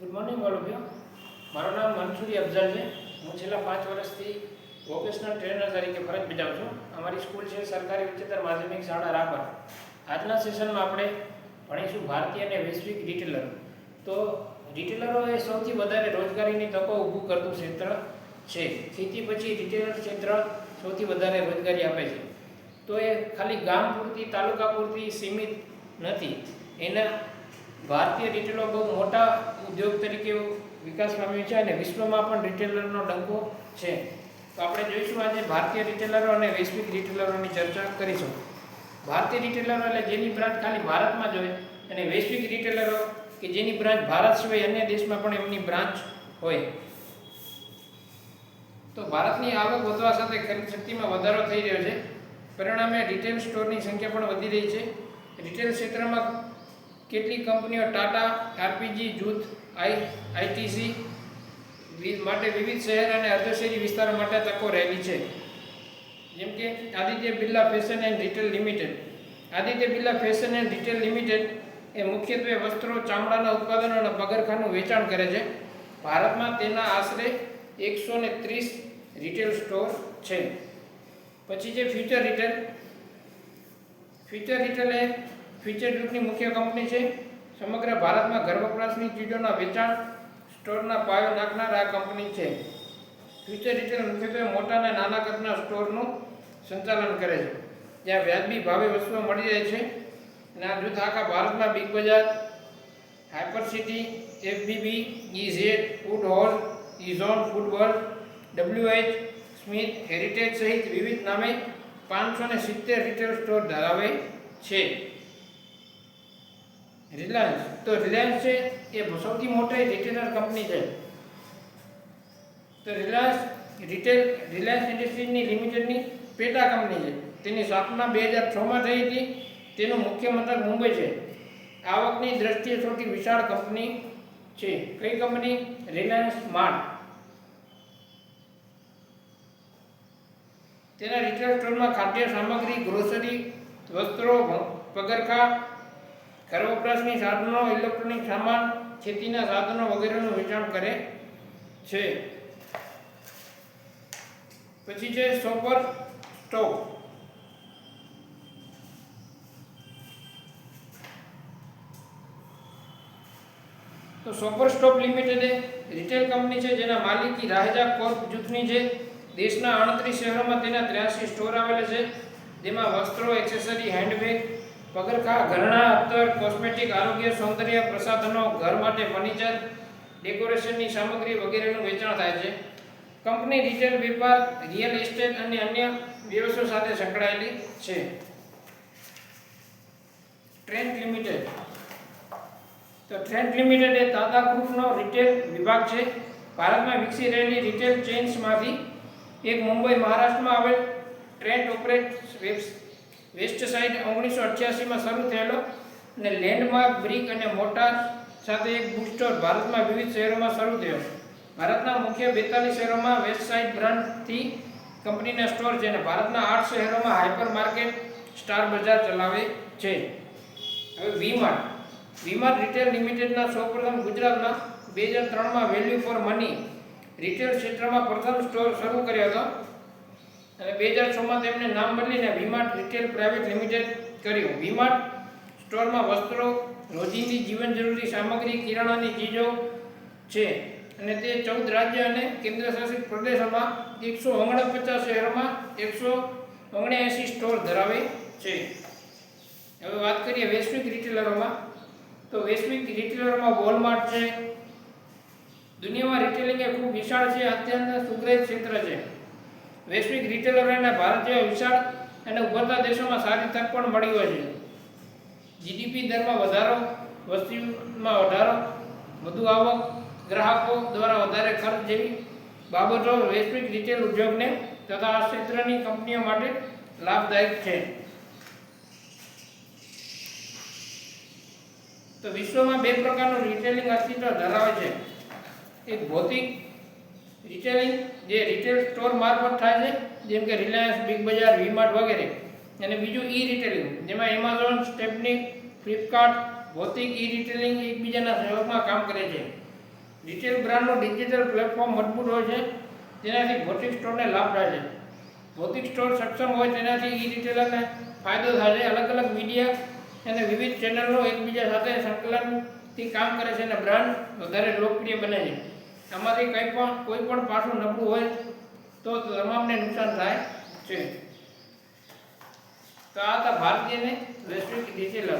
Good morning વલ્લભ્યો મારું નામ મનસુરી અફઝલ છે. હું છેલ્લા પાંચ વર્ષથી વોકેશનલ ટ્રેનર તરીકે ફરજ બજાવું છું. અમારી સ્કૂલ છે સરકારી ઉચ્ચતર માધ્યમિક શાળા રાપર. આજના સેશનમાં આપણે ભણીશું ભારતીય અને વૈશ્વિક રિટેલર તો રિટેલરો એ સૌથી વધારે રોજગારીની તકો ઊભું કરતું ક્ષેત્ર છે. ખેતી પછી રિટેલર ક્ષેત્ર સૌથી વધારે રોજગારી આપે છે. તો એ ખાલી ગામ પૂરતી, તાલુકા પૂરતી સીમિત નથી. એના ભારતીય રિટેલરો બહુ મોટા ઉદ્યોગ તરીકે વિકાસ પામ્યો છે અને વિશ્વમાં પણ રિટેલરનો ડંકો છે. તો આપણે જોઈશું આજે ભારતીય રિટેલરો અને વૈશ્વિક રિટેલરોની ચર્ચા કરીશું. ભારતીય રિટેલરો એટલે જેની બ્રાન્ચ ખાલી ભારતમાં જ હોય અને વૈશ્વિક રિટેલરો કે જેની બ્રાન્ચ ભારત સિવાય અન્ય દેશમાં પણ એમની બ્રાન્ચ હોય. તો ભારતની આવક વધવા સાથે ખરીદ શક્તિમાં વધારો થઈ રહ્યો છે. પરિણામે રિટેલ સ્ટોરની સંખ્યા પણ વધી રહી છે. રિટેલ ક્ષેત્રમાં કેટલીક કંપનીઓ ટાટા, આરપીજી, જૂથ, આઈ, આઈટીસી માટે વિવિધ શહેર અને અર્ધશહેરી વિસ્તારો માટે તકો રહેલી છે. જેમ કે Aditya Birla Fashion and Retail Limited. Aditya Birla Fashion and Retail Limited એ મુખ્યત્વે વસ્ત્રો, ચામડાના ઉત્પાદનો અને પગરખાનું વેચાણ કરે છે. ભારતમાં તેના આશરે એકસો ને ત્રીસ રિટેલ સ્ટોર છે. પછી છે ફ્યુચર રિટેલ. ફ્યુચર રિટેલ એ ફ્યુચર ગ્રુપની મુખ્ય કંપની છે. સમગ્ર ભારતમાં ઘર વપરાશની ચીજોના વેચાણ, સ્ટોરના પાયો નાખનાર આ કંપની છે. ફ્યુચર રિટેલ મુખ્યત્વે મોટા અને નાના કદના સ્ટોરનું સંચાલન કરે છે. જ્યાં વ્યાજબી ભાવે વસ્તુઓ મળી જાય છે. અને આ જૂથ આખા ભારતમાં Big Bazaar Hyper City FBB EZ Food Hall EZone Food World WH Smith Heritage સહિત વિવિધ નામે પાંચસો ને સિત્તેર રિટેલ સ્ટોર ધરાવે છે. રિલાયન્સ. તો રિલાયન્સ છે એ સૌથી મોટી રિટેલર કંપની છે. તો રિલાયન્સ રિટેલ રિલાયન્સ ઇન્ડસ્ટ્રીઝની લિમિટેડની પેટા કંપની છે. તેની સ્થાપના બે હજાર છમાં થઈ હતી. તેનું મુખ્ય મથક મુંબઈ છે. આવકની દ્રષ્ટિએ સૌથી વિશાળ કંપની છે. કઈ કંપની રિલાયન્સ સ્માર્ટ તેના રિટેલ સ્ટોરમાં ખાદ્ય સામગ્રી ગ્રોસરી વસ્ત્રો, પગરખાં ઘર વપરાશની સાધનો, ઇલેક્ટ્રોનિક સામાન, ખેતીના સાધનો વગેરેનું વેચાણ કરે છે. પછી છે સોપર સ્ટોક તો સોપર સ્ટોપ લિમિટેડ એ રિટેલ કંપની છે જેના માલિકી રાહેજા કોર્પ જૂથની છે. દેશના અડત્રીસ શહેરોમાં તેના ત્ર્યાસી સ્ટોર આવેલા છે. જેમાં વસ્ત્રો, એક્સેસરી હેન્ડબેગ પગરખાં ઘરણા અત્તર કોસ્મેટિક આરોગ્ય સૌંદર્ય પ્રસાધનો ઘર માટે ફર્નિચર, ડેકોરેશનની સામગ્રી વગેરેનું વેચાણ થાય છે. કંપની રિટેલ વેપાર, રિયલ એસ્ટેટ અને અન્ય વ્યવસાયો સાથે સંકળાયેલી છે. ટ્રેન્ડ લિમિટેડ તો ટ્રેન્ડ લિમિટેડ એ તાતા ગ્રુપનો રિટેલ વિભાગ છે. ભારતમાં વિકસી રહેલી રિટેલ ચેઇન્સમાંથી એક મુંબઈ મહારાષ્ટ્રમાં આવેલ ટ્રેન્ડ ઓપરેટ વેસ્ટ સાઇડ ઓગણીસો અઠ્યાસીમાં શરૂ થયેલો અને લેન્ડમાર્ક બ્રિક અને મોટાર સાથે એક બુક સ્ટોર ભારતમાં વિવિધ શહેરોમાં શરૂ થયો. ભારતના મુખ્ય બેતાલીસ શહેરોમાં વેસ્ટ સાઇડ બ્રાન્ડથી કંપનીના સ્ટોર છે અને ભારતના આઠ શહેરોમાં હાઇપર માર્કેટ સ્ટાર બજાર ચલાવે છે. હવે વીમાર્ટ. વીમાર્ટ રિટેલ લિમિટેડના સૌપ્રથમ ગુજરાતમાં બે હજાર ત્રણમાં વેલ્યુ ફોર મની રિટેલ ક્ષેત્રમાં પ્રથમ સ્ટોર શરૂ કર્યો હતો. અને બે હજાર છમાં તેમણે નામ બદલીને વીમાર્ટ રિટેલ પ્રાઇવેટ લિમિટેડ કર્યું. વીમાર્ટ સ્ટોરમાં વસ્ત્રો, રોજિંદી જીવન જરૂરી સામગ્રી, કિરાણાની ચીજો છે. અને તે ચૌદ રાજ્ય અને કેન્દ્રશાસિત પ્રદેશોમાં એકસો ઓગણપચાસ શહેરોમાં એકસો ઓગણએંસી સ્ટોર ધરાવે છે. હવે વાત કરીએ વૈશ્વિક રિટેલરોમાં. તો વૈશ્વિક રિટેલરોમાં વોલમાર્ટ છે. દુનિયામાં રિટેલિંગ એ ખૂબ વિશાળ છે. અત્યંત સુગ્રહિત ક્ષેત્ર છે. વૈશ્વિક રિટેલરોને ભારત જેવા વિશાળ અને ઉભરતા દેશોમાં સારી તક પણ મળી હોય છે. જીડીપી દરમાં વધારો, વસ્તીમાં વધારો, વધુ આવક, ગ્રાહકો દ્વારા વધારે ખર્ચ જેવી બાબતો વૈશ્વિક રિટેલ ઉદ્યોગને તથા આ ક્ષેત્રની કંપનીઓ માટે લાભદાયક છે. તો વિશ્વમાં બે પ્રકારનું રિટેલિંગ અસ્તિત્વ ધરાવે છે. એક ભૌતિક રિટેલિંગ જે રિટેલ સ્ટોર મારફત થાય છે, જેમ કે રિલાયન્સ બિગ બજાર વીમાર્ટ વગેરે. અને બીજું ઈ રિટેલિંગ જેમાં એમેઝોન સ્ટેપની ફ્લિપકાર્ટ ભૌતિક ઈ રિટેલિંગ એકબીજાના સહયોગમાં કામ કરે છે. રિટેલ બ્રાન્ડનું ડિજિટલ પ્લેટફોર્મ મજબૂત હોય છે જેનાથી ભૌતિક સ્ટોરને લાભ થાય છે. ભૌતિક સ્ટોર સક્ષમ હોય તેનાથી ઈ રિટેલરને ફાયદો થાય છે. અલગ અલગ મીડિયા અને વિવિધ ચેનલો એકબીજા સાથે સંકલનથી કામ કરે છે અને બ્રાન્ડ વધારે લોકપ્રિય બને છે. આમાંથી કંઈ પણ, કોઈ પણ પાસું નબળું હોય, તો તમામને નુકસાન થાય છે. તો આ હતા ભારતીયને વૈશ્વિક રિટેલરો